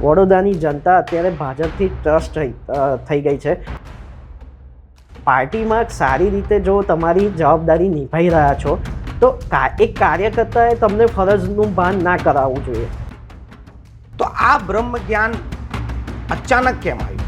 વડોદરાની જનતા અત્યારે ભાજપથી ટ્રસ્ટ થઈ ગઈ છે. પાર્ટીમાં સારી રીતે જો તમારી જવાબદારી નિભાઈ રહ્યા છો તો એક કાર્યકર્તાએ તમને ફરજનું ભાન ના કરાવવું જોઈએ. તો આ બ્રહ્મ જ્ઞાન અચાનક કેમ આવ્યું?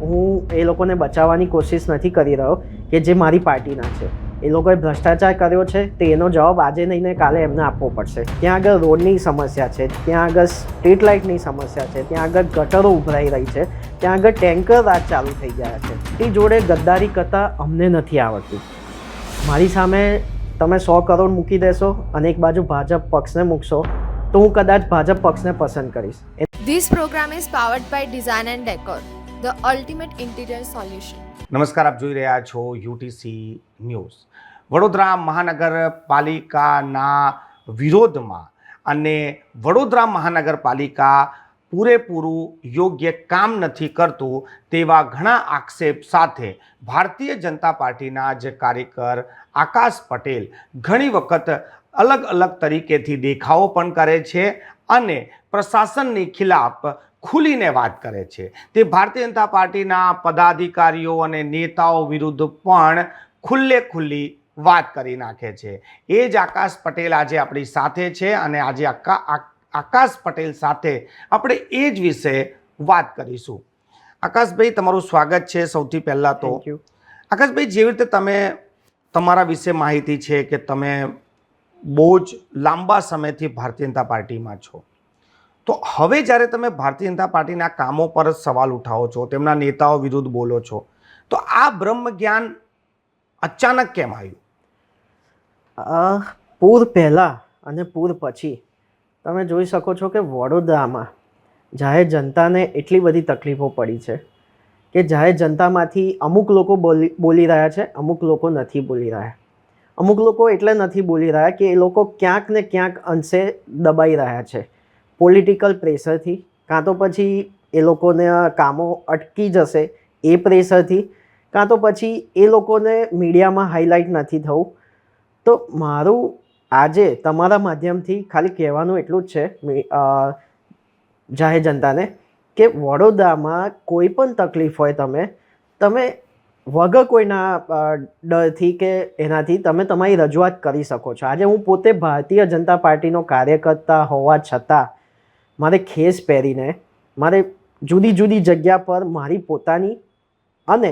હું એ લોકોને બચાવવાની કોશિશ નથી કરી રહ્યો કે જે મારી પાર્ટીના છે. એ લોકોએ ભ્રષ્ટાચાર કર્યો છે તો એનો જવાબ આજે નહીં ને કાલે એમને આપવો પડશે. ત્યાં આગળ રોડની સમસ્યા છે ત્યાં આગળ સ્ટ્રીટ લાઇટની સમસ્યા છે ત્યાં આગળ ગટરો ઉભરાઈ રહી છે ત્યાં આગળ ટેન્કર રાજ ચાલુ થઈ ગયા છે. એ જોડે ગદ્દારી કરતા અમને નથી આવડતી. મારી સામે તમે સો કરોડ મૂકી દેશો અને એક બાજુ ભાજપ પક્ષને મૂકશો તો હું કદાચ ભાજપ પક્ષને પસંદ કરીશ. This programme is powered by design and decor the ultimate interior solution નમસ્કાર આપ જોઈ રહ્યા છો યુટીસી ન્યૂઝ. વડોદરા મહાનગરપાલિકાના વિરોધમાં અને વડોદરા મહાનગરપાલિકા પૂરેપૂરું યોગ્ય કામ નથી કરતું તેવા ઘણા આક્ષેપ સાથે ભારતીય જનતા પાર્ટીના જે કાર્યકર આકાશ પટેલ ઘણી વખત અલગ અલગ તરીકેથી દેખાવો પણ કરે છે અને પ્રશાસનની ખિલાફ ખુલીને વાત કરે છે. તે ભારતીય જનતા પાર્ટીના પદાધિકારીઓ અને નેતાઓ વિરુદ્ધ પણ ખુલ્લે ખુલ્લી વાત કરી નાખે છે. એ જ આકાશ પટેલ આજે આપણી સાથે છે અને આજે આકા આકાશ પટેલ સાથે આપણે એ જ વિશે વાત કરીશું. આકાશભાઈ તમારું સ્વાગત છે સૌથી પહેલાં તો. આકાશભાઈ જેવી રીતે તમે તમારા વિશે માહિતી છે કે તમે બહુ જ લાંબા સમયથી ભારતીય જનતા પાર્ટીમાં છો. તો હવે જ્યારે તમે ભારતીય જનતા પાર્ટીના કામો પર જ સવાલ ઉઠાવો છો તેમના નેતાઓ વિરુદ્ધ બોલો છો તો આ બ્રહ્મ જ્ઞાન અચાનક કેમ આવ્યું? પૂર પહેલાં અને પૂર પછી. તમે જોઈ શકો છો કે વડોદરામાં જાહેર જનતાને એટલી બધી તકલીફો પડી છે કે જાહેર જનતામાંથી અમુક લોકો બોલી બોલી રહ્યા છે, અમુક લોકો નથી બોલી રહ્યા. અમુક લોકો એટલે નથી બોલી રહ્યા કે એ લોકો ક્યાંક ને ક્યાંક અંશે દબાઈ રહ્યા છે. પોલિટિકલ પ્રેશરથી કાં તો પછી એ લોકોને કામો અટકી જશે એ પ્રેશરથી કાં તો પછી એ લોકોને મીડિયામાં હાઇલાઇટ નથી થવું. તો મારું આજે તમારા માધ્યમથી ખાલી કહેવાનું એટલું જ છે જાહેર જનતાને, કે વડોદરામાં કોઈ પણ તકલીફ હોય તમે તમે વગર કોઈના ડરથી કે એનાથી તમે તમારી રજૂઆત કરી શકો છો. આજે હું પોતે ભારતીય જનતા પાર્ટીનો કાર્યકર્તા હોવા છતાં મારે ખેસ પહેરીને, મારે જુદી જુદી જગ્યા પર મારી પોતાની અને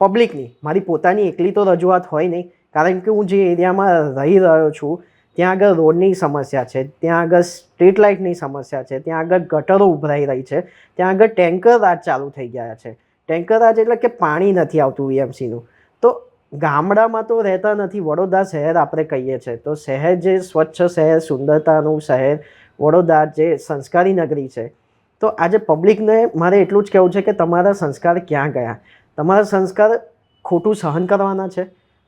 પબ્લિકની મારી પોતાની એકલી તો રજૂઆત હોય નહીં. કારણ કે હું જે એરિયામાં રહી રહ્યો છું, ત્યાં આગળ રોડની સમસ્યા છે, ત્યાં આગળ સ્ટ્રીટ લાઇટની સમસ્યા છે, ત્યાં આગળ ગટરો ઉભરાઈ રહી છે, ત્યાં આગળ ટેન્કર રાજ ચાલુ થઈ ગયા છે. ટેન્કર રાજ એટલે કે પાણી નથી આવતું વીએમસીનું. તો ગામડામાં તો રહેતા નથી. વડોદરા શહેર આપણે કહીએ છીએ તો શહેર જે સ્વચ્છ શહેર, સુંદરતાનું શહેર, વડોદરા જે સંસ્કારી નગરી છે. તો આજે પબ્લિકને મારે એટલું જ કહેવું છે કે તમારા સંસ્કાર ક્યાં ગયા? તમારા સંસ્કાર ખોટું સહન કરવાના છે,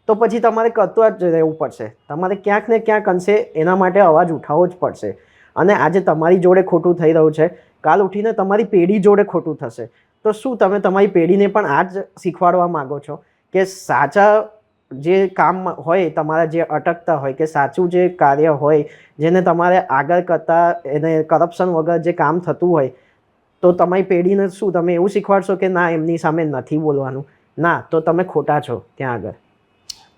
તો પછી તમારે કરતું જ રહેવું પડશે. તમારે ક્યાંક ને ક્યાંક અંશે એના માટે અવાજ ઉઠાવવો જ પડશે. અને આજે તમારી જોડે ખોટું થઈ રહ્યું છે, કાલ ઉઠીને તમારી પેઢી જોડે ખોટું થશે. તો શું તમે તમારી પેઢીને પણ આ જ શીખવાડવા માગો છો? કે સાચા જે કામ હોય, તમારા જે અટકતા હોય, કે સાચું જે કાર્ય હોય, જેને તમારે આગળ કરતાં, એને કરપ્શન વગર જે કામ થતું હોય તો તમારી પેઢીને શું તમે એવું શીખવાડશો કે ના એમની સામે નથી બોલવાનું? ના તો તમે ખોટા છો ત્યાં આગળ.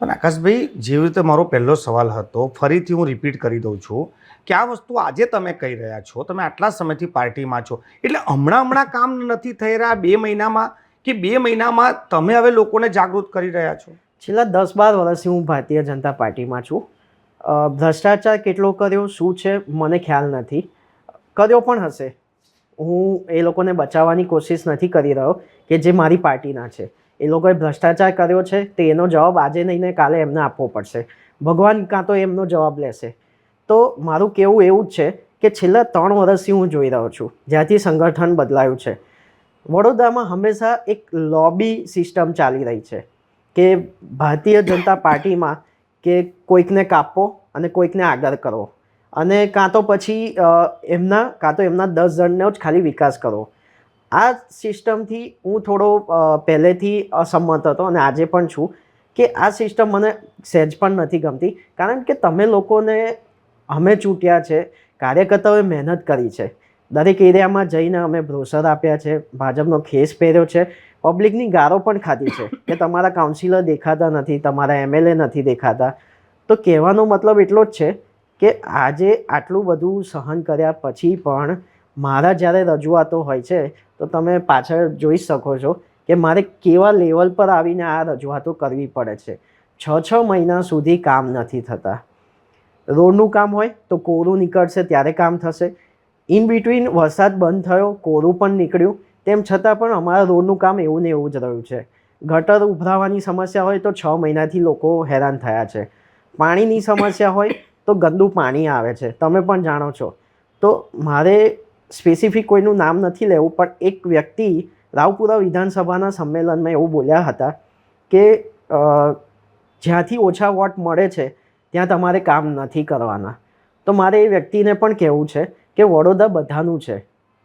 પણ આકાશભાઈ જેવી રીતે મારો પહેલો સવાલ હતો ફરીથી હું રિપીટ કરી દઉં છું કે આ વસ્તુ આજે તમે કહી રહ્યા છો તમે આટલા સમયથી પાર્ટીમાં છો એટલે હમણાં હમણાં કામ નથી થઈ રહ્યા બે મહિનામાં કે બે મહિનામાં તમે હવે લોકોને જાગૃત કરી રહ્યા છો? છેલ્લા દસ બાર વર્ષથી હું ભારતીય જનતા પાર્ટીમાં છું. ભ્રષ્ટાચાર કેટલો કર્યો શું છે મને ખ્યાલ નથી. કર્યો પણ હશે. હું એ લોકોને બચાવવાની કોશિશ નથી કરી રહ્યો કે જે મારી પાર્ટીના છે. એ લોકોએ ભ્રષ્ટાચાર કર્યો છે, તો એનો જવાબ આજે નહીં ને કાલે એમને આપવો પડશે. ભગવાન કાં તો એમનો જવાબ લેશે. તો મારું કહેવું એવું જ છે કે છેલ્લા ત્રણ વર્ષથી હું જોઈ રહ્યો છું, જ્યાંથી સંગઠન બદલાયું છે. વડોદરામાં હંમેશા એક લોબી સિસ્ટમ ચાલી રહી છે કે ભારતીય જનતા પાર્ટીમાં કે કોઈકને કાપો અને કોઈકને આગળ કરવો અને કાં તો પછી એમના, કાં તો એમના દસ જણનો જ ખાલી વિકાસ કરો. આ સિસ્ટમથી હું થોડો પહેલેથી અસંમત હતો અને આજે પણ છું કે આ સિસ્ટમ મને સહેજ પણ નથી ગમતી. કારણ કે તમે લોકોને અમે ચૂંટ્યા છે, કાર્યકર્તાઓએ મહેનત કરી છે. દરેક એરિયામાં જઈને અમે બ્રોશર આપ્યા છે, ભાજપનો ખેસ પહેર્યો છે, પબ્લિકની ગારો પણ ખાધી છે કે તમારા કાઉન્સિલર દેખાતા નથી, તમારા એમએલએ નથી દેખાતા. તો કહેવાનો મતલબ એટલો જ છે કે આજે આટલું બધું સહન કર્યા પછી પણ મારા જ્યારે રજૂઆતો હોય છે, તો તમે પાછળ જોઈ શકો છો કે મારે કેવા લેવલ પર આવીને આ રજૂઆતો કરવી પડે છે. છ છ મહિના સુધી કામ નથી થતા. રોડનું કામ હોય તો કોરું નીકળશે, ત્યારે કામ થશે. ઇન બિટવીન વરસાદ બંધ થયો, કોરું પણ નીકળ્યું, તેમ છતાં પણ અમારા રોડનું કામ એવું ને એવું જ રહ્યું છે. ગટર ઉભરાવાની સમસ્યા હોય તો છ મહિનાથી લોકો હેરાન થયા છે. પાણીની સમસ્યા હોય તો ગંદુ પાણી આવે છે. તમે પણ જાણો છો. તો મારે સ્પેસિફિક કોઈનું નામ નથી લેવું, પણ એક વ્યક્તિ રાવપુરા વિધાનસભાના સંમેલનમાં એવું બોલ્યા હતા કે જ્યાંથી ઓછા વોટ મળે છે, ત્યાં તમારે કામ નથી કરવાના. તો મારે એ વ્યક્તિને પણ કહેવું છે કે વડોદરા બધાનું છે.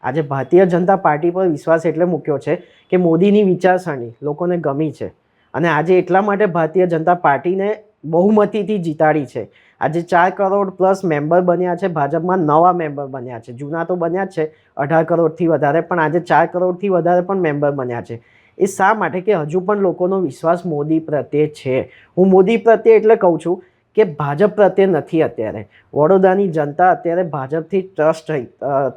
આજે ભારતીય જનતા પાર્ટી પર વિશ્વાસ એટલે મૂક્યો છે કે મોદીની વિચારસરણી લોકોને ગમી છે. અને આજે એટલા માટે ભારતીય જનતા પાર્ટીને બહુમતીથી જીતાડી છે. આજે ચાર કરોડ પ્લસ મેમ્બર બન્યા છે, ભાજપમાં નવા મેમ્બર બન્યા છે, જૂના તો બન્યા જ છે, અઢાર કરોડથી વધારે, પણ આજે ચાર કરોડથી વધારે પણ મેમ્બર બન્યા છે. એ શા માટે કે હજુ પણ લોકોનો વિશ્વાસ મોદી પ્રત્યે છે? હું મોદી પ્રત્યે એટલે કહું છું કે ભાજપ પ્રત્યે નથી અત્યારે. વડોદરાની જનતા અત્યારે ભાજપથી ટ્રસ્ટ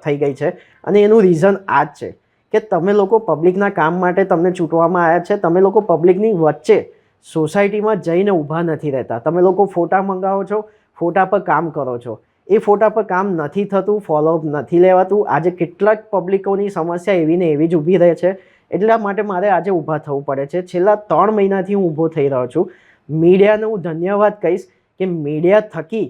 થઈ ગઈ છે અને એનું રીઝન આ જ છે કે તમે લોકો પબ્લિકના કામ માટે તમને ચૂંટવામાં આવ્યા છે, તમે લોકો પબ્લિકની વચ્ચે સોસાયટીમાં જઈને ઊભા નથી રહેતા. તમે લોકો ફોટા મંગાવો છો, ફોટા પર કામ કરો છો. એ ફોટા પર કામ નથી થતું ફોલોઅપ નથી લેવાતું. આજે કેટલાક પબ્લિકોની સમસ્યા એવી ને એવી જ ઊભી રહે છે. એટલા માટે મારે આજે ઊભા થવું પડે છે. છેલ્લા ત્રણ મહિનાથી હું ઊભો થઈ રહ્યો છું. મીડિયાને હું ધન્યવાદ કહીશ કે મીડિયા થકી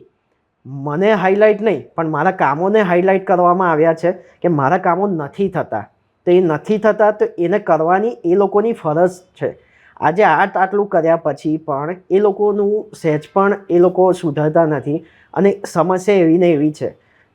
મને હાઇલાઇટ નહીં, પણ મારા કામોને હાઇલાઇટ કરવામાં આવ્યા છે કે મારા કામો નથી થતા. તો એ નથી થતા તો એને કરવાની એ લોકોની ફરજ છે. આજે આટ આટલું કર્યા પછી પણ એ લોકોનું સહેજ પણ એ લોકો સુધરતા નથી અને સમસ્યા એવી ને એવી છે.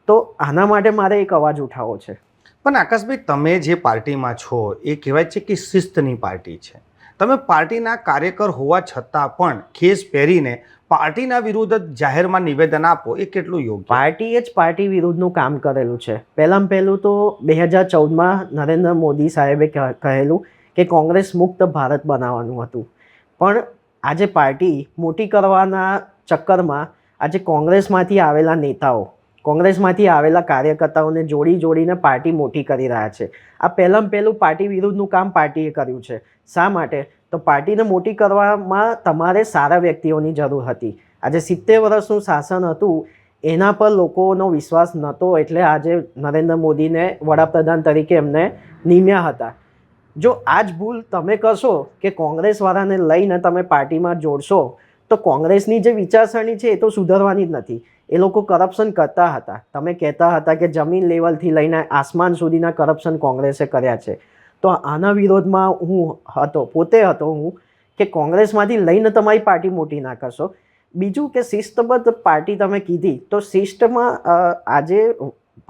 તો આના માટે મારે એક અવાજ ઉઠાવવો છે. પણ આકાશભાઈ તમે જે પાર્ટીમાં છો એ કહેવાય છે કે શિસ્તની પાર્ટી છે. તમે પાર્ટીના કાર્યકર હોવા છતાં પણ ખેસ પહેરીને પાર્ટીના વિરુદ્ધ જ જાહેરમાં નિવેદન આપો એ કેટલું યોગ્ય? પાર્ટીએ જ પાર્ટી વિરુદ્ધનું કામ કરેલું છે. પહેલાં પહેલું તો બે હજાર ચૌદમાં નરેન્દ્ર મોદી સાહેબે કહે- કહેલું કે કોંગ્રેસ મુક્ત ભારત બનાવવાનું હતું. પણ આજે પાર્ટી મોટી કરવાના ચક્કરમાં આજે કોંગ્રેસમાંથી આવેલા નેતાઓ, કોંગ્રેસમાંથી આવેલા કાર્યકર્તાઓને જોડી જોડીને પાર્ટી મોટી કરી રહ્યા છે. આ પહેલાં પહેલું પાર્ટી વિરુદ્ધનું કામ પાર્ટીએ કર્યું છે. શા માટે? તો પાર્ટીને મોટી કરવામાં તમારે સારા વ્યક્તિઓની જરૂર હતી. આજે સિત્તેર વર્ષનું શાસન હતું, એના પર લોકોનો વિશ્વાસ નહોતો એટલે આજે નરેન્દ્ર મોદીને વડાપ્રધાન તરીકે એમને નિમ્યા હતા. જો આ જ ભૂલ તમે કરશો કે કોંગ્રેસવાળાને લઈને તમે પાર્ટીમાં જોડશો, તો કોંગ્રેસની જે વિચારસરણી છે એ તો સુધરવાની જ નથી. એ લોકો કરપ્શન કરતા હતા. તમે કહેતા હતા કે જમીન લેવલથી લઈને આસમાન સુધીના કરપ્શન કોંગ્રેસે કર્યા છે. તો આના વિરોધમાં હું હતો, પોતે હતો હું, કે કોંગ્રેસમાંથી લઈને તમારી પાર્ટી મોટી ના કરશો. બીજું કે શિસ્તબદ્ધ પાર્ટી તમે કીધી, તો શિસ્તમાં આજે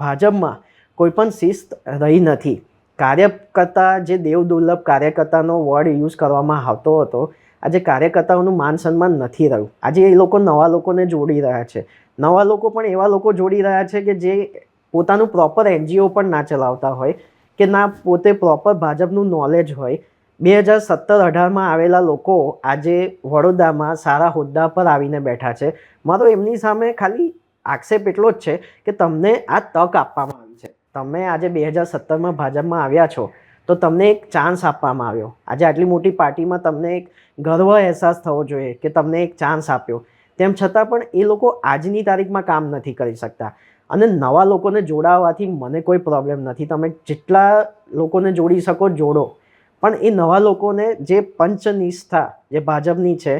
ભાજપમાં કોઈ પણ શિસ્ત રહી નથી. કાર્યકર્તા, જે દેવ દુર્લભ કાર્યકર્તાનો વર્ડ યુઝ કરવામાં આવતો હતો, આજે કાર્યકર્તાઓનું માન સન્માન નથી રહ્યું. આજે એ લોકો નવા લોકોને જોડી રહ્યા છે. નવા લોકો પણ એવા લોકો જોડી રહ્યા છે કે જે પોતાનું પ્રોપર એનજીઓ પણ ના ચલાવતા હોય, કે ના પોતે પ્રોપર ભાજપનું નોલેજ હોય. બે હજાર સત્તર અઢારમાં આવેલા લોકો આજે વડોદરામાં સારા હોદ્દા પર આવીને બેઠા છે. મારો એમની સામે ખાલી આક્ષેપ એટલો જ છે કે તમને આ તક આપવામાં આવી છે. તમે આજે બે હજાર સત્તરમાં ભાજપમાં આવ્યા છો, તો તમને એક ચાન્સ આપવામાં આવ્યો. આજે આટલી મોટી પાર્ટીમાં તમને એક ગર્વ અહેસાસ થવો જોઈએ કે તમને એક ચાન્સ આપ્યો. તેમ છતાં પણ એ લોકો આજની તારીખમાં કામ નથી કરી શકતા. અને નવા લોકોને જોડાવાથી મને કોઈ પ્રોબ્લેમ નથી. તમે જેટલા લોકોને જોડી શકો જોડો. પણ એ નવા લોકોને જે પંચનિષ્ઠા, જે ભાજપની છે,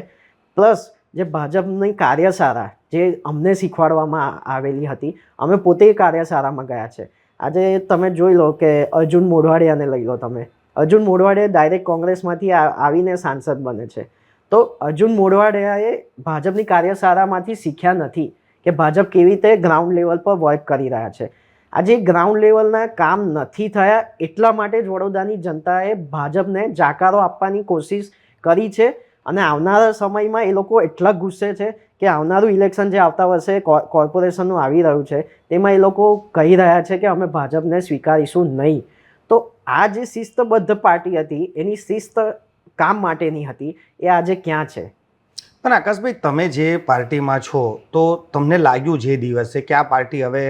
પ્લસ જે ભાજપની કાર્યશાળા જે અમને શીખવાડવામાં આવેલી હતી, અમે પોતે કાર્યશાળામાં ગયા છે. આજે તમે જોઈ લો કે અર્જુન મોઢવાડિયાને લઈ લો તમે. અર્જુન મોઢવાડિયા ડાયરેક્ટ કોંગ્રેસમાંથી આવીને સાંસદ બને છે. તો અર્જુન મોઢવાડિયાએ ભાજપની કાર્યશાળામાંથી શીખ્યા નથી કે ભાજપ કેવી રીતે ગ્રાઉન્ડ લેવલ પર વર્ક કરી રહ્યા છે. આજે ગ્રાઉન્ડ લેવલના કામ નથી થયા એટલા માટે જ વડોદરાની જનતાએ ભાજપને જાકારો આપવાની કોશિશ કરી છે અને આવનારા સમયમાં એ લોકો એટલા ગુસ્સે છે કે આવનારું ઇલેક્શન જે આવતા વર્ષે કોર્પોરેશનનું આવી રહ્યું છે તેમાં એ લોકો કહી રહ્યા છે કે અમે ભાજપને સ્વીકારીશું નહીં. તો આ જે શિસ્તબદ્ધ પાર્ટી હતી એની શિસ્ત કામ માટેની હતી એ આજે ક્યાં છે? પણ આકાશભાઈ તમે જે પાર્ટીમાં છો તો તમને લાગ્યું જે દિવસે કે આ પાર્ટી હવે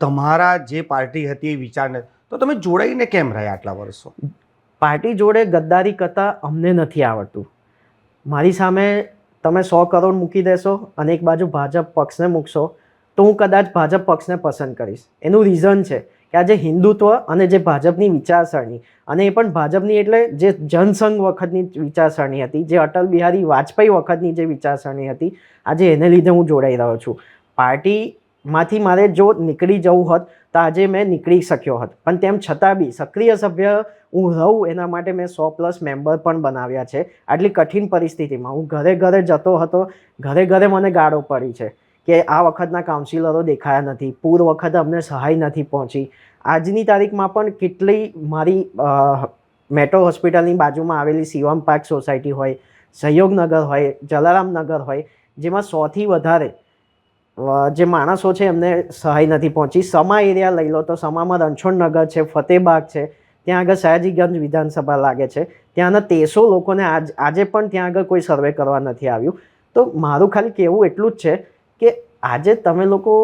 તમારા જે પાર્ટી હતી એ વિચારને તો તમે જોડાઈને કેમ રહ્યા આટલા વર્ષો? પાર્ટી જોડે ગદ્દારી કરતાં અમને નથી આવડતું. મારી સામે તમે સો કરોડ મૂકી દેશો અને એક બાજુ ભાજપ પક્ષને મૂકશો, તો હું કદાચ ભાજપ પક્ષને પસંદ કરીશ. એનું રીઝન છે કે આજે હિન્દુત્વ અને જે ભાજપની વિચારસરણી, અને એ પણ ભાજપની એટલે જે જનસંઘ વખતની વિચારસરણી હતી, જે અટલ બિહારી વાજપેયી વખતની જે વિચારસરણી હતી, આજે એને લીધે હું જોડાઈ રહ્યો છું. પાર્ટીમાંથી મારે જો નીકળી જવું હોત તો આજે મેં નીકળી શક્યો હોત. પણ તેમ છતાં બી સક્રિય સભ્ય હું રહું એના માટે મેં સો પ્લસ મેમ્બર પણ બનાવ્યા છે. આટલી કઠિન પરિસ્થિતિમાં હું ઘરે ઘરે જતો હતો, ઘરે ઘરે મને ગાળો પડી છે કે આ વખતના કાઉન્સિલરો દેખાયા નથી, પૂર વખતે અમને સહાય નથી પહોંચી. આજની તારીખમાં પણ કેટલી મારી મેટ્રો હોસ્પિટલની બાજુમાં આવેલી શિવમ પાર્ક સોસાયટી હોય, સહયોગનગર હોય, જલારામનગર હોય, જેમાં સોથી વધારે જે માણસો છે એમને સહાય નથી પહોંચી. સમા એરિયા લઈ લો તો સમામાં રણછોડનગર છે ફતેહબાગ છે, ત્યાં આગળ સયાજીગંજ વિધાનસભા લાગે છે. ત્યાંના તેરસો લોકોને આજ, આજે પણ ત્યાં આગળ કોઈ સર્વે કરવા નથી આવ્યું. તો મારું ખાલી કહેવું એટલું જ છે કે આજે તમે લોકો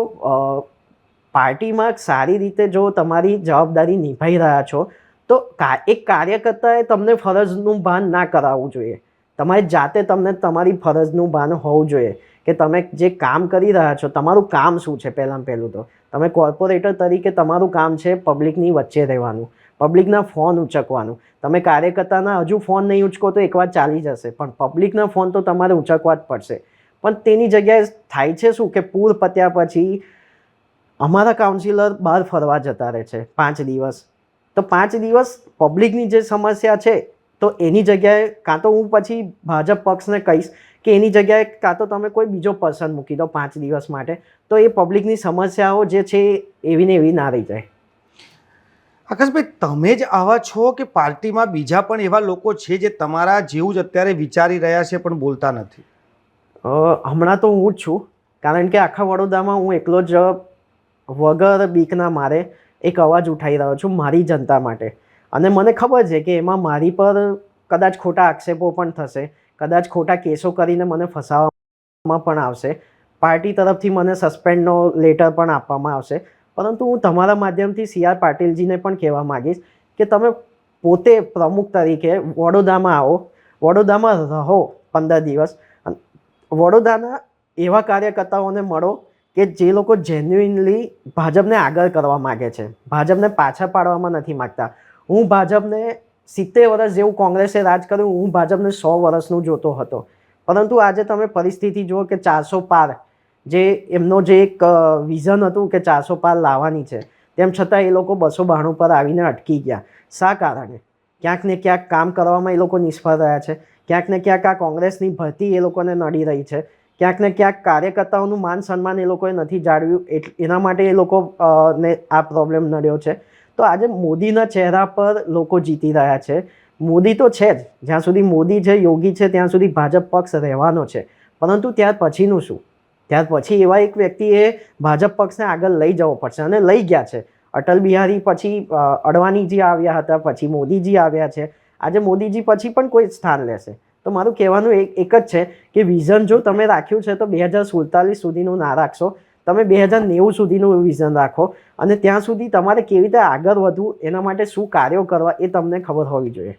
પાર્ટીમાં સારી રીતે જો તમારી જવાબદારી નિભાઈ રહ્યા છો, તો એક કાર્યકર્તાએ તમને ફરજનું ભાન ના કરાવવું જોઈએ. તમારી જાતે તમને તમારી ફરજનું ભાન હોવું જોઈએ. કે તમે જે કામ કરી રહ્યા છો, તમારું કામ શું છે પહેલાં પહેલું તો? તમે કોર્પોરેટર તરીકે તમારું કામ છે પબ્લિકની વચ્ચે રહેવાનું, પબ્લિકના ફોન ઉચકવાનું. તમે કાર્યકર્તાના હજુ ફોન નહીં ઉંચકો તો એકવાર ચાલી જશે, પણ પબ્લિકના ફોન તો તમારે ઉચકવા જ પડશે. પણ તેની જગ્યાએ થાય છે શું કે પૂર પત્યા પછી અમારા કાઉન્સિલર બહાર ફરવા જતા રહે છે પાંચ દિવસ. તો પાંચ દિવસ પબ્લિકની જે સમસ્યા છે, તો એની જગ્યાએ કાં તો હું પછી ભાજપ પક્ષને કહીશ કે એની જગ્યાએ કાં તો તમે કોઈ બીજો પર્સન મૂકી દો પાંચ દિવસ માટે તો એ પબ્લિકની સમસ્યાઓ જે છે એવી ને એવી ના રહી જાય. આકાશભાઈ તમે જ આવા છો કે પાર્ટીમાં બીજા પણ એવા લોકો છે જે તમારા જેવું જ અત્યારે વિચારી રહ્યા છે પણ બોલતા નથી? હમણાં તો હું જ છું કારણ કે આખા વડોદરામાં હું એકલો જ વગર બીકના મારે એક અવાજ ઉઠાવી રહ્યો છું મારી જનતા માટે. અને મને ખબર છે કે એમાં મારી પર કદાચ ખોટા આક્ષેપો પણ થશે. કદાચ ખોટા કેસો કરીને મને ફસાવવામાં પણ આવશે. પાર્ટી તરફથી મને સસ્પેન્ડનો લેટર પણ આપવામાં આવશે. પરંતુ હું તમારા માધ્યમથી સી આર પાટીલજીને પણ કહેવા માગીશ કે તમે પોતે પ્રમુખ તરીકે વડોદરામાં આવો. વડોદરામાં રહો પંદર દિવસ. વડોદરાના એવા કાર્યકર્તાઓને મળો કે જે લોકો જેન્યુઇનલી ભાજપને આગળ કરવા માગે છે. ભાજપને પાછા પાડવામાં નથી માગતા. હું ભાજપને સિત્તેર વર્ષ જેવું કોંગ્રેસે રાજ કર્યું, હું ભાજપને સો વર્ષનું જોતો હતો. પરંતુ આજે તમે પરિસ્થિતિ જુઓ કે ચારસો પાર જે એમનો જે એક વિઝન હતું કે ચારસો પાર લાવવાની છે, તેમ છતાં એ લોકો બસો બાણું પર આવીને અટકી ગયા. શા કારણે? ક્યાંક ને ક્યાંક કામ કરવામાં એ લોકો નિષ્ફળ રહ્યા છે. ક્યાંક ને ક્યાંક આ કોંગ્રેસની ભરતી એ લોકોને નડી રહી છે. ક્યાંક ને ક્યાંક કાર્યકર્તાઓનું માન સન્માન એ લોકોએ નથી જાળવ્યું એના માટે એ લોકો ને આ પ્રોબ્લેમ નડ્યો છે. તો આજે મોદીના ચહેરા પર લોકો જીતી રહ્યા છે. મોદી તો છે જ. જ્યાં સુધી મોદી છે યોગી છે, ત્યાં સુધી ભાજપ પક્ષ રહેવાનો છે. પરંતુ ત્યાર પછીનું શું? ત્યાર પછી એવા એક વ્યક્તિએ ભાજપ પક્ષને આગળ લઈ જવો પડશે અને લઈ ગયા છે. અટલ બિહારી પછી અડવાણીજી આવ્યા હતા, પછી મોદીજી આવ્યા છે. આજે મોદીજી પછી પણ કોઈ સ્થાન લેશે. તો મારું કહેવાનું એક જ છે કે વિઝન જો તમે રાખ્યું છે, તો બે હજાર સુડતાલીસ સુધીનું ના રાખશો. તમે બે હજાર નેવું સુધીનું વિઝન રાખો અને ત્યાં સુધી તમારે કેવી રીતે આગળ વધવું એના માટે શું કાર્યો કરવા એ તમને ખબર હોવી જોઈએ.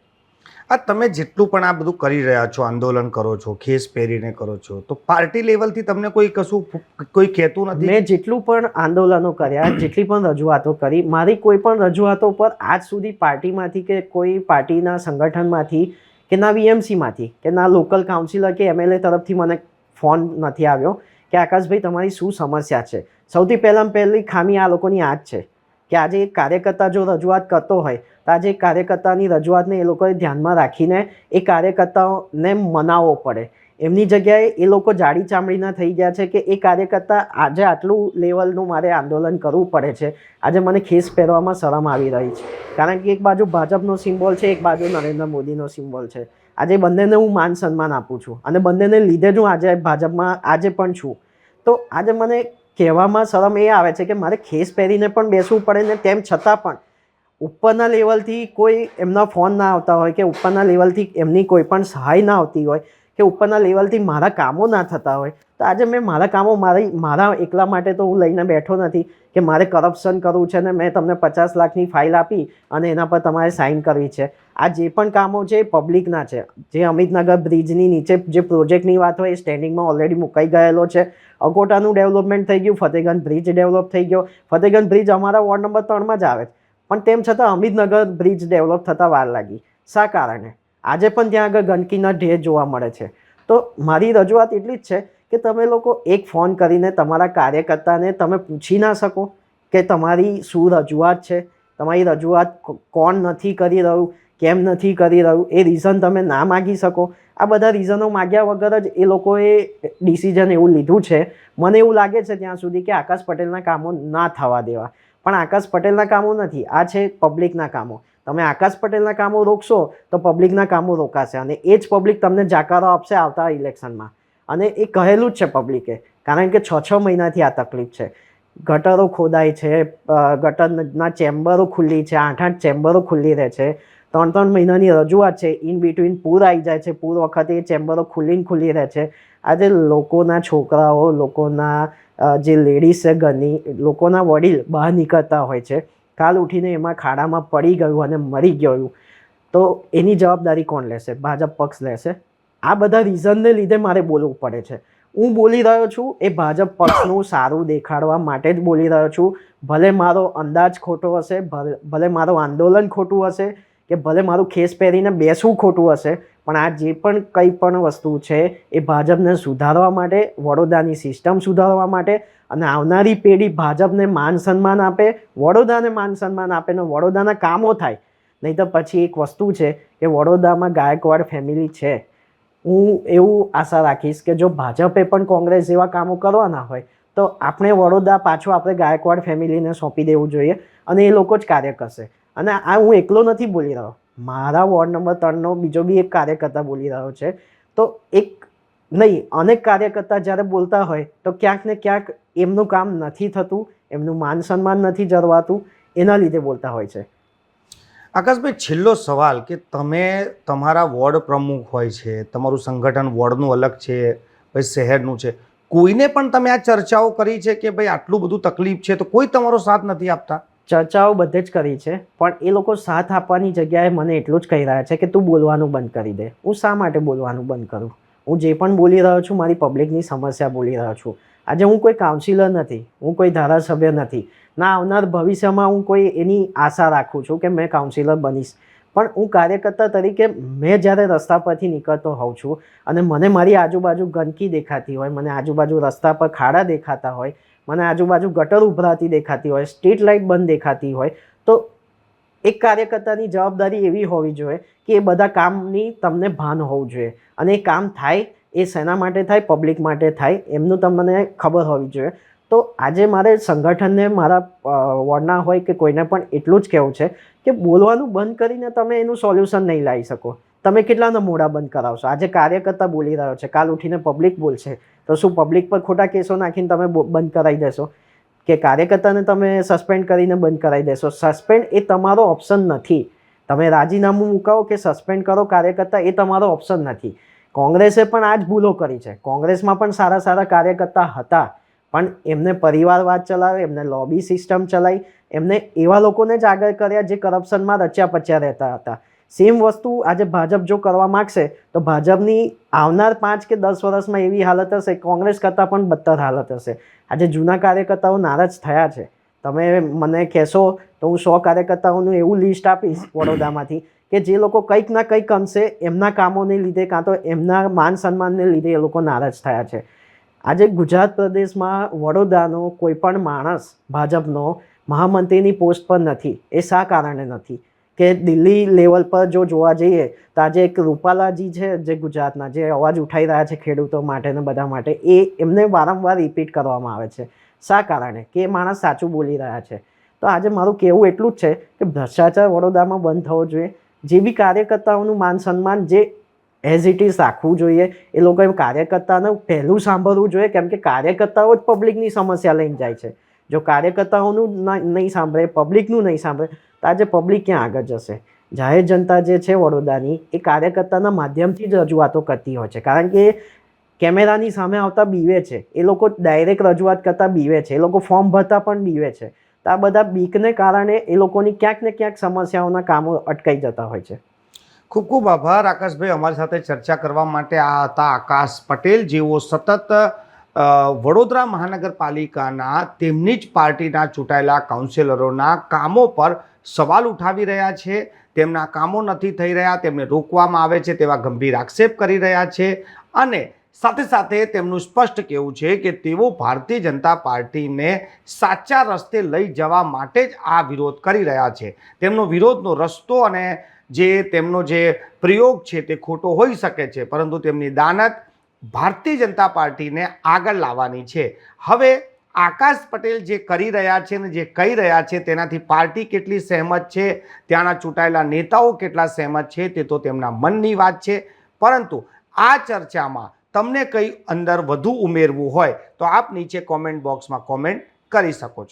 આ તમે જેટલું પણ આ બધું કરી રહ્યા છો આંદોલન કરો છો ખેસ પહેરીને કરો છો તો પાર્ટી લેવલથી તમને કોઈ કશું કોઈ કહેતું નથી? મેં જેટલું પણ આંદોલનો કર્યા જેટલી પણ રજૂઆતો કરી મારી કોઈ પણ રજૂઆતો પર આજ સુધી પાર્ટીમાંથી કે કોઈ પાર્ટીના સંગઠનમાંથી કે ના વીએમસીમાંથી કે ના લોકલ કાઉન્સિલર કે એમએલએ તરફથી મને ફોન નથી આવ્યો. કે આકાશભાઈ, તમારી શું સમસ્યા છે? સૌથી પહેલાં પહેલી ખામી આ લોકોની આ જ છે કે આજે એક કાર્યકર્તા જો રજૂઆત કરતો હોય, તો આજે કાર્યકર્તાની રજૂઆતને એ લોકોએ ધ્યાનમાં રાખીને એ કાર્યકર્તાઓને મનાવવો પડે. એમની જગ્યાએ એ લોકો જાડી ચામડીના થઈ ગયા છે કે એ કાર્યકર્તા આજે આટલું લેવલનું મારે આંદોલન કરવું પડે છે. આજે મને ખેસ પહેરવામાં શરમ આવી રહી છે. કારણ કે એક બાજુ ભાજપનો સિમ્બોલ છે, એક બાજુ નરેન્દ્ર મોદીનો સિમ્બોલ છે. આજે બંનેને હું માન સન્માન આપું છું અને બંનેને લીધે જ હું આજે ભાજપમાં આજે પણ છું. તો આજે મને કહેવામાં શરમ એ આવે છે કે મારે ખેસ પહેરીને પણ બેસવું પડે ને તેમ છતાં પણ ઉપરના લેવલથી કોઈ એમના ફોન ના આવતા હોય કે ઉપરના લેવલથી એમની કોઈ પણ સહાય ના આવતી હોય કે ઉપરના લેવલથી મારા કામો ના થતા હોય. તો આજે મેં મારા કામો મારી, મારા એકલા માટે તો હું લઈને બેઠો નથી કે મારે કરપ્શન કરવું છે ને મેં તમને પચાસ લાખની ફાઇલ આપી અને એના પર તમારે સાઇન કરવી છે. આ જે પણ કામો છે એ પબ્લિકના છે. જે અમિતનગર બ્રિજની નીચે જે પ્રોજેક્ટની વાત હોય એ સ્ટેન્ડિંગમાં ઓલરેડી મુકાઈ ગયેલો છે. અકોટાનું ડેવલપમેન્ટ થઈ ગયું, ફતેગંજ બ્રિજ ડેવલપ થઈ ગયો. ફતેગંજ બ્રિજ અમારા વોર્ડ નંબર ત્રણમાં જ આવે પણ તેમ છતાં અમિતનગર બ્રિજ ડેવલપ થતાં વાર લાગી. શા કારણે? આજે પણ ત્યાં આગળ ગંદકીના ઢેર જોવા મળે છે. તો મારી રજૂઆત એટલી જ છે કે તમે લોકો એક ફોન કરીને તમારા કાર્યકર્તાને તમે પૂછી ના શકો કે તમારી શું રજૂઆત છે, તમારી રજૂઆત કોણ નથી કરી રહ્યું, કેમ નથી કરી રહ્યું, એ રીઝન તમે ના માગી શકો. આ બધા રીઝનો માગ્યા વગર જ એ લોકોએ ડિસિઝન એવું લીધું છે. મને એવું લાગે છે ત્યાં સુધી કે આકાશ પટેલના કામો ના થવા દેવા. પણ આકાશ પટેલના કામો નથી, આ છે પબ્લિકના કામો. તમે આકાશ પટેલના કામો રોકશો તો પબ્લિકના કામો રોકાશે અને એ જ પબ્લિક તમને જાકારો આપશે આવતા ઇલેક્શનમાં. અને એ કહેલું જ છે પબ્લિકે કારણ કે છ છ મહિનાથી આ તકલીફ છે. ગટરો ખોદાય છે ગટરના ચેમ્બરો ખુલ્લી છે આઠ આઠ ચેમ્બરો ખુલ્લી રહે છે. ત્રણ ત્રણ મહિનાની રજૂઆત છે ઇન બિટવીન પૂર આવી જાય છે, પૂર વખતે એ ચેમ્બરો ખુલ્લીને ખુલ્લી રહે છે. આજે લોકોના છોકરાઓ, લોકોના જે લેડીઝ છે ઘરની, લોકોના વડીલ બહાર નીકળતા હોય છે. કાલ ઉઠીને એમાં ખાડામાં પડી ગયું અને મરી ગયું. તો એની જવાબદારી કોણ લેશે? ભાજપ પક્ષ લેશે. આ બધા રીઝનને લીધે મારે બોલવું પડે છે. હું બોલી રહ્યો છું એ ભાજપ પક્ષનું સારું દેખાડવા માટે જ બોલી રહ્યો છું. ભલે મારો અંદાજ ખોટો હશે ભલે મારું આંદોલન ખોટું હશે, કે ભલે મારું ખેસ પહેરીને બેસવું ખોટું હશે પણ આ જે પણ કંઈ પણ વસ્તુ છે, એ ભાજપને સુધારવા માટે, વડોદરાની સિસ્ટમ સુધારવા માટે અને આવનારી પેઢી ભાજપને માન સન્માન આપે, વડોદરાને માન સન્માન આપે ને વડોદરાના કામો થાય. નહીં તો પછી એક વસ્તુ છે કે વડોદરામાં ગાયકવાડ ફેમિલી છે. હું એવું આશા રાખીશ કે જો ભાજપે પણ કોંગ્રેસ જેવા કામો કરવાના હોય, તો આપણે વડોદરા પાછું આપણે ગાયકવાડ ફેમિલીને સોંપી દેવું જોઈએ અને એ લોકો જ કાર્ય કરશે. અને આ હું એકલો નથી બોલી રહ્યો. મારા વોર્ડ નંબર ત્રણનો બીજો બી એક કાર્યકર્તા બોલી રહ્યો છે. તો એક નહીં, અનેક કાર્યકર્તા જ્યારે બોલતા હોય તો ક્યાંક ને ક્યાંક એમનું કામ નથી થતું, એમનું માન સન્માન નથી જળવાતું, એના લીધે બોલતા હોય છે. આકાશભાઈ, છેલ્લો સવાલ કે તમે તમારા વોર્ડ પ્રમુખ હોય છે, તમારું સંગઠન વોર્ડનું અલગ છે પછી શહેરનું છે, કોઈને પણ તમે આ ચર્ચાઓ કરી છે કે ભાઈ આટલું બધું તકલીફ છે, તો કોઈ તમારો સાથ નથી આપતા? ચર્ચાઓ બધે જ કરી છે, પણ એ લોકો સાથ આપવાની જગ્યાએ મને એટલું જ કહી રહ્યા છે કે તું બોલવાનું બંધ કરી દે. હું શા માટે બોલવાનું બંધ કરું? હું જે પણ બોલી રહ્યો છું, મારી પબ્લિકની સમસ્યા બોલી રહ્યો છું. આજે હું કોઈ કાઉન્સિલર નથી, હું કોઈ ધારાસભ્ય નથી. ના આવનાર ભવિષ્યમાં હું કોઈ એની આશા રાખું છું કે મેં કાઉન્સિલર બનીશ. પણ હું કાર્યકર્તા તરીકે મેં જ્યારે રસ્તા પરથી નીકળતો હોઉં છું અને મને મારી આજુબાજુ ગંદકી દેખાતી હોય, મને આજુબાજુ રસ્તા પર ખાડા દેખાતા હોય મને આજુબાજુ ગટર ઉભરાતી દેખાતી હોય, સ્ટ્રીટ લાઇટ બંધ દેખાતી હોય, તો એક કાર્યકર્તાની જવાબદારી એવી હોવી જોઈએ કે એ બધા કામની તમને ભાન હોવું જોઈએ. અને એ કામ થાય, એ શેના માટે થાય, પબ્લિક માટે થાય, એમનું તમને ખબર હોવી જોઈએ. તો આજે મારે સંગઠનને, મારા વોર્ડના હોય કે કોઈને પણ એટલું જ કહેવું છે કે બોલવાનું બંધ કરીને તમે એનું સોલ્યુશન નહીં લાવી શકો. તમે કેટલાના મોડા બંધ કરાવશો? આજે કાર્યકર્તા બોલી રહ્યો છે, કાલ ઉઠીને પબ્લિક બોલશે. તો શું પબ્લિક પર ખોટા કેસો નાખીને તમે બંધ કરાવી દેશો? કે કાર્યકર્તાને તમે સસ્પેન્ડ કરીને બંધ કરાવી દેશો? સસ્પેન્ડ એ તમારો ઓપ્શન નથી. તમે રાજીનામું મુકાવો કે સસ્પેન્ડ કરો કાર્યકર્તા, એ તમારો ઓપ્શન નથી. કોંગ્રેસે પણ આ જ ભૂલો કરી છે. કોંગ્રેસમાં પણ સારા સારા કાર્યકર્તા હતા. પણ એમને પરિવારવાદ ચલાવે, એમને લોબી સિસ્ટમ ચલાવી, એમને એવા લોકોને જ આગળ કર્યા જે કરપ્શનમાં રચ્યા પચ્યા રહેતા હતા. સેમ વસ્તુ આજે ભાજપ જો કરવા માગશે, તો ભાજપની આવનાર પાંચ કે દસ વર્ષમાં એવી હાલત હશે, કોંગ્રેસ કરતાં પણ બદતર હાલત હશે. આજે જૂના કાર્યકર્તાઓ નારાજ થયા છે. તમે મને કહેશો તો હું સો કાર્યકર્તાઓનું એવું લિસ્ટ આપીશ વડોદરામાંથી કે જે લોકો કંઈક ના કંઈક અંશે એમના કામોને લીધે કાં તો એમના માન સન્માનને લીધે એ લોકો નારાજ થયા છે. આજે ગુજરાત પ્રદેશમાં વડોદરાનો કોઈ પણ માણસ ભાજપનો મહામંત્રીની પોસ્ટ પર નથી. એ શા કારણે નથી? કે દિલ્હી લેવલ પર જો જોવા જઈએ, તો આજે એક રૂપાલાજી છે જે ગુજરાતના, જે અવાજ ઉઠાઈ રહ્યા છે ખેડૂતો માટે ને બધા માટે, એ એમને વારંવાર રિપીટ કરવામાં આવે છે. શા કારણે? કે એ માણસ સાચું બોલી રહ્યા છે. તો આજે મારું કહેવું એટલું જ છે કે ભ્રષ્ટાચાર વડોદરામાં બંધ થવો જોઈએ. જે બી કાર્યકર્તાઓનું માન સન્માન જે એઝ ઇટ ઇઝ રાખવું જોઈએ, એ લોકોએ કાર્યકર્તાને પહેલું સાંભળવું જોઈએ, કેમ કે કાર્યકર્તાઓ જ પબ્લિકની સમસ્યા લઈને જાય છે. જો કાર્યકર્તાઓનું નહીં સાંભળે પબ્લિકનું નહીં સાંભળે તો આજે પબ્લિક ક્યાં આગળ જશે? જાહેર જનતા જે છે વડોદરાની, એ કાર્યકર્તાના માધ્યમથી જ રજૂઆતો કરતી હોય છે. કારણ કે કેમેરાની સામે આવતા બીવે છે. એ લોકો ડાયરેક્ટ રજૂઆત કરતા બીવે છે. એ લોકો ફોર્મ ભરતા પણ બીવે છે. તો આ બધા બીકને કારણે એ લોકોની ક્યાંક ને ક્યાંક સમસ્યાઓના કામો અટકાઈ જતા હોય છે. ખૂબ ખૂબ આભાર. આકાશભાઈ, અમારી સાથે ચર્ચા કરવા માટે આ હતા આકાશ પટેલ, જેઓ સતત વડોદરા મહાનગરપાલિકાના તેમની જ પાર્ટીના ચૂંટાયેલા કાઉન્સિલરોના કામો પર સવાલ ઉઠાવી રહ્યા છે, તેમના કામો નથી થઈ રહ્યા, તેમને રોકવામાં આવે છે, તેવા ગંભીર આક્ષેપ કરી રહ્યા છે અને સાથે સાથે તેમનું સ્પષ્ટ કહેવું છે કે તેઓ ભારતીય જનતા પાર્ટીને સાચા રસ્તે લઈ જવા માટે જ આ વિરોધ કરી રહ્યા છે. તેમનો વિરોધનો રસ્તો અને જે તેમનો જે પ્રયોગ છે તે ખોટો હોઈ શકે છે, પરંતુ તેમની દાનત ભારતીય જનતા પાર્ટીને આગળ લાવવાની છે. હવે આકાશ પટેલ જે કરી રહ્યા છે ને જે કહી રહ્યા છે, તેનાથી પાર્ટી કેટલી સહેમત છે, ત્યાંના ચૂંટાયેલા નેતાઓ કેટલા સહેમત છે, તે તો તેમના મનની વાત છે. પરંતુ આ ચર્ચામાં તમને કંઈ અંદર વધુ ઉમેરવું હોય, તો આપ નીચે કોમેન્ટ બોક્સમાં કોમેન્ટ કરી શકો છો.